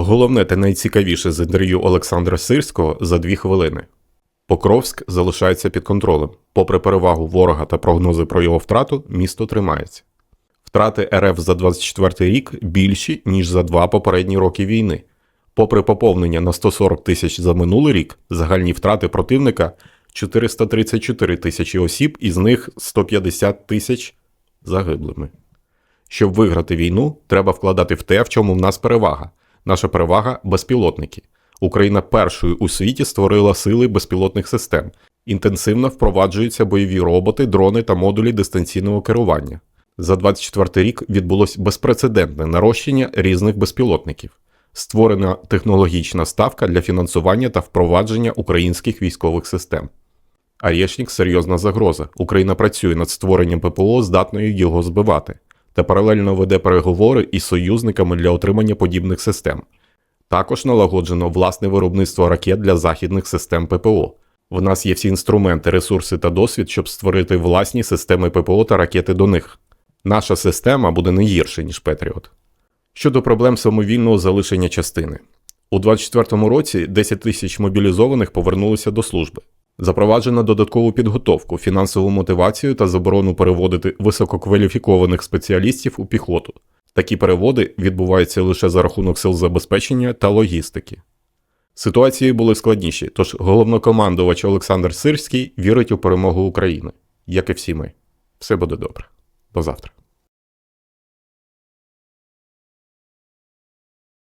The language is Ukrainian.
Головне та найцікавіше з інтерв'ю Олександра Сирського за дві хвилини. Покровськ залишається під контролем. Попри перевагу ворога та прогнози про його втрату, місто тримається. Втрати РФ за 24 рік більші, ніж за два попередні роки війни. Попри поповнення на 140 тисяч за минулий рік, загальні втрати противника 434 тисячі осіб, із них 150 тисяч загиблими. Щоб виграти війну, треба вкладати в те, в чому в нас перевага. Наша перевага безпілотники. Україна першою у світі створила сили безпілотних систем. Інтенсивно впроваджуються бойові роботи, дрони та модулі дистанційного керування. За 24 рік відбулось безпрецедентне нарощення різних безпілотників. Створена технологічна ставка для фінансування та впровадження українських військових систем. Арєшнік серйозна загроза. Україна працює над створенням ППО, здатною його збивати, та паралельно веде переговори із союзниками для отримання подібних систем. Також налагоджено власне виробництво ракет для західних систем ППО. В нас є всі інструменти, ресурси та досвід, щоб створити власні системи ППО та ракети до них. Наша система буде не гірше, ніж Петріот. Щодо проблем самовільного залишення частини. У 2024 році 10 тисяч мобілізованих повернулися до служби. Запроваджено додаткову підготовку, фінансову мотивацію та заборону переводити висококваліфікованих спеціалістів у піхоту. Такі переводи відбуваються лише за рахунок сил забезпечення та логістики. Ситуації були складніші, тож головнокомандувач Олександр Сирський вірить у перемогу України, як і всі ми. Все буде добре. До завтра.